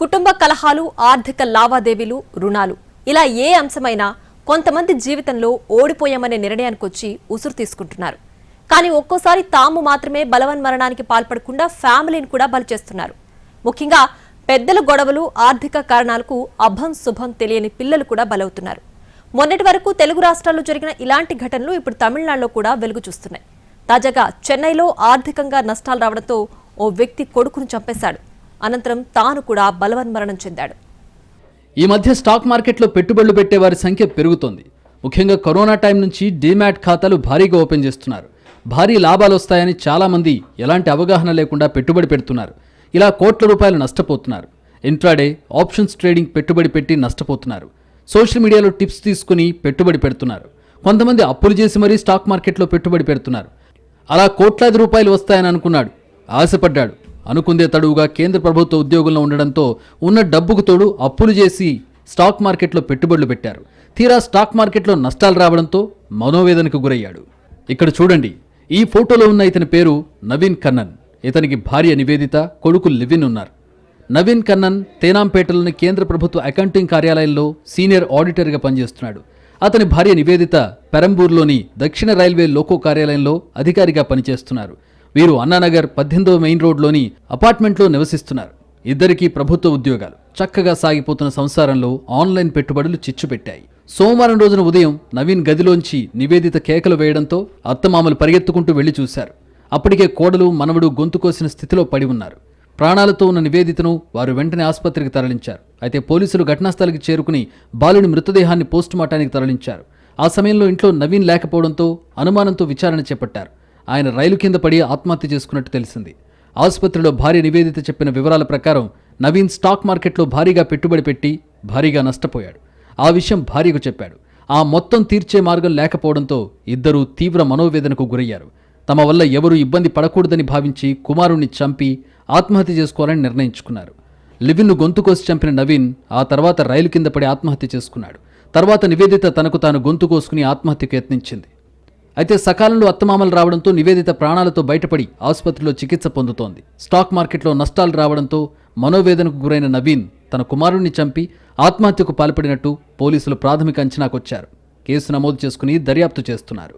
కుటుంబ కలహాలు ఆర్థిక లావాదేవీలు రుణాలు. ఇలా ఏ అంశమైనా కొంతమంది జీవితంలో ఓడిపోయామనే నిర్ణయానికి వచ్చి ఉసురు తీసుకుంటున్నారు. కానీ ఒక్కోసారి తాము మాత్రమే బలవన్మరణానికి పాల్పడకుండా ఫ్యామిలీని కూడా బలి చేస్తున్నారు ముఖ్యంగా పెద్దల గొడవలు ఆర్థిక కారణాలకు అభం శుభం తెలియని పిల్లలు కూడా బలవుతున్నారు. మొన్నటి వరకు తెలుగు రాష్ట్రాల్లో జరిగిన ఇలాంటి ఘటనలు ఇప్పుడు తమిళనాడులో కూడా వెలుగు చూస్తున్నాయి. తాజాగా చెన్నైలో ఆర్థికంగా నష్టాలు రావడంతో ఓ వ్యక్తి కొడుకును చంపేశాడు. అనంతరం తాను కూడా బలవన్మరణం చెందాడు. ఈ మధ్య స్టాక్ మార్కెట్లో పెట్టుబడులు పెట్టే వారి సంఖ్య పెరుగుతోంది. ముఖ్యంగా కరోనా టైం నుంచి డీమ్యాట్ ఖాతాలు భారీగా ఓపెన్ చేస్తున్నారు. భారీ లాభాలు వస్తాయని చాలామంది ఎలాంటి అవగాహన లేకుండా పెట్టుబడి పెడుతున్నారు. ఇలా కోట్ల రూపాయలు నష్టపోతున్నారు. ఇంట్రాడే ఆప్షన్స్ ట్రేడింగ్ పెట్టుబడి పెట్టి నష్టపోతున్నారు. సోషల్ మీడియాలో టిప్స్ తీసుకుని పెట్టుబడి పెడుతున్నారు. కొంతమంది అప్పులు చేసి మరీ స్టాక్ మార్కెట్లో పెట్టుబడి పెడుతున్నారు. అలా కోట్లాది రూపాయలు వస్తాయని అనుకున్నాడు. ఆశపడ్డాడు. అనుకుందే తడువుగా కేంద్ర ప్రభుత్వ ఉద్యోగంలో ఉండడంతో ఉన్న డబ్బుకు తోడు అప్పులు చేసి స్టాక్ మార్కెట్లో పెట్టుబడులు పెట్టారు. తీరా స్టాక్ మార్కెట్లో నష్టాలు రావడంతో మనోవేదనకు గురయ్యాడు. ఇక్కడ చూడండి ఈ ఫోటోలో ఉన్న ఇతని పేరు నవీన్ కన్నన్. ఇతనికి భార్య నివేదిత కొడుకు లివిన్ ఉన్నారు. నవీన్ కన్నన్ తేనాంపేటలోని కేంద్ర ప్రభుత్వ అకౌంటింగ్ కార్యాలయంలో సీనియర్ ఆడిటర్గా పనిచేస్తున్నాడు. అతని భార్య నివేదిత పెరంబూర్లోని దక్షిణ రైల్వే లోకో కార్యాలయంలో అధికారిగా పనిచేస్తున్నారు. వీరు అన్నానగర్ పద్దెనిమిదవ మెయిన్ రోడ్లోని అపార్ట్మెంట్లో నివసిస్తున్నారు. ఇద్దరికీ ప్రభుత్వ ఉద్యోగాలు. చక్కగా సాగిపోతున్న సంసారంలో ఆన్లైన్ పెట్టుబడులు చిచ్చుపెట్టాయి. సోమవారం రోజున ఉదయం నవీన్ గదిలోంచి నివేదిత కేకలు వేయడంతో అత్తమామలు పరిగెత్తుకుంటూ వెళ్ళి చూశారు. అప్పటికే కోడలు మనవడు గొంతు కోసిన స్థితిలో పడి ఉన్నారు. ప్రాణాలతో ఉన్న నివేదితను వారు వెంటనే ఆసుపత్రికి తరలించారు. అయితే పోలీసులు ఘటనాస్థలికి చేరుకుని బాలుని మృతదేహాన్ని పోస్టుమార్టానికి తరలించారు. ఆ సమయంలో ఇంట్లో నవీన్ లేకపోవడంతో అనుమానంతో విచారణ చేపట్టారు. ఆయన రైలు కింద పడి ఆత్మహత్య చేసుకున్నట్టు తెలిసింది. ఆసుపత్రిలో భార్య నివేదిత చెప్పిన వివరాల ప్రకారం నవీన్ స్టాక్ మార్కెట్లో భారీగా పెట్టుబడి పెట్టి భారీగా నష్టపోయాడు. ఆ విషయం భార్యకు చెప్పాడు. ఆ మొత్తం తీర్చే మార్గం లేకపోవడంతో ఇద్దరూ తీవ్ర మనోవేదనకు గురయ్యారు. తమ వల్ల ఎవరూ ఇబ్బంది పడకూడదని భావించి కుమారుణ్ణి చంపి ఆత్మహత్య చేసుకోవాలని నిర్ణయించుకున్నారు. లివిన్ను గొంతు కోసి చంపిన నవీన్ ఆ తర్వాత రైలు కింద పడి ఆత్మహత్య చేసుకున్నాడు. తర్వాత నివేదిత తనకు తాను గొంతు కోసుకుని ఆత్మహత్యకు యత్నించింది. అయితే సకాలంలో అత్తమామలు రావడంతో నివేదిత ప్రాణాలతో బయటపడి ఆసుపత్రిలో చికిత్స పొందుతోంది. స్టాక్ మార్కెట్లో నష్టాలు రావడంతో మనోవేదనకు గురైన నవీన్ తన కుమారుణ్ణి చంపి ఆత్మహత్యకు పాల్పడినట్టు పోలీసులు ప్రాథమిక అంచనాకొచ్చారు. కేసు నమోదు చేసుకుని దర్యాప్తు చేస్తున్నారు.